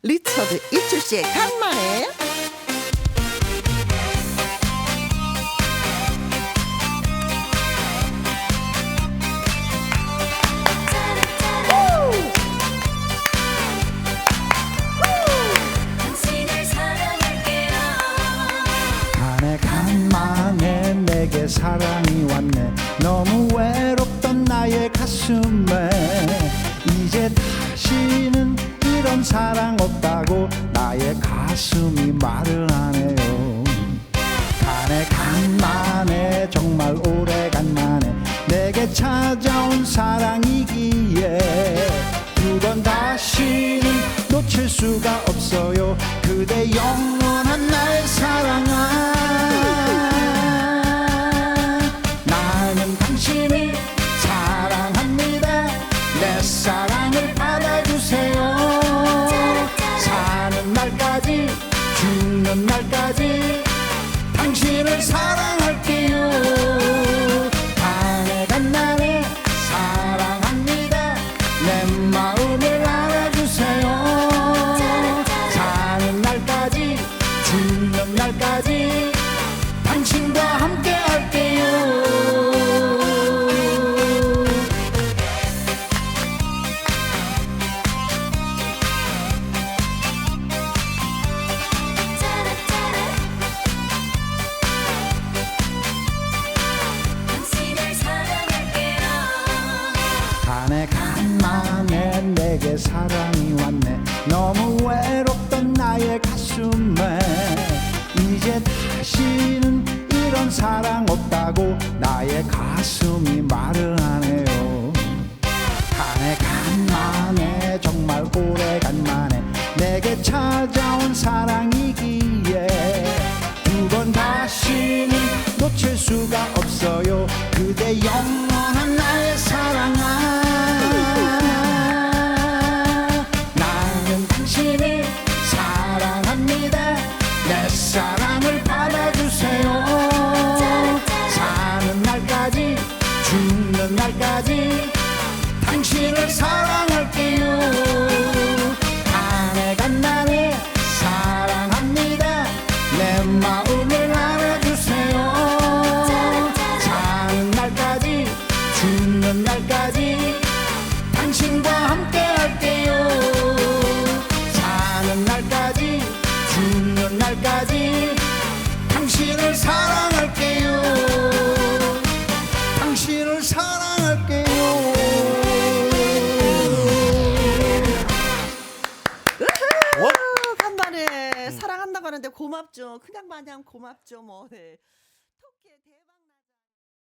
리처드 이출 씨의 간만에. 간에 간만에 내게 사랑이 왔네. 너무 이런 사랑 없다고 나의 가슴이 말을 하네요. 간에 간만에 정말 오래간만에 내게 찾아온 사랑이기에 두 번 다시는 놓칠 수가 없어요. 그대 영 당신 내게 사랑이 왔네. 너무 외롭던 나의 가슴에 이제 다시는 이런 사랑 없다고 나의 가슴이 말을 하네요 내 사랑을 받아주세요. 사는 날까지 죽는 날까지 당신을 사랑할게요. 간에 간날에 사랑합니다. 내 마음을 알아주세요. 사는 날까지 죽는 날까지 당신과 함께 할게요 하는데 고맙죠 그냥 마냥 고맙죠 뭐 네.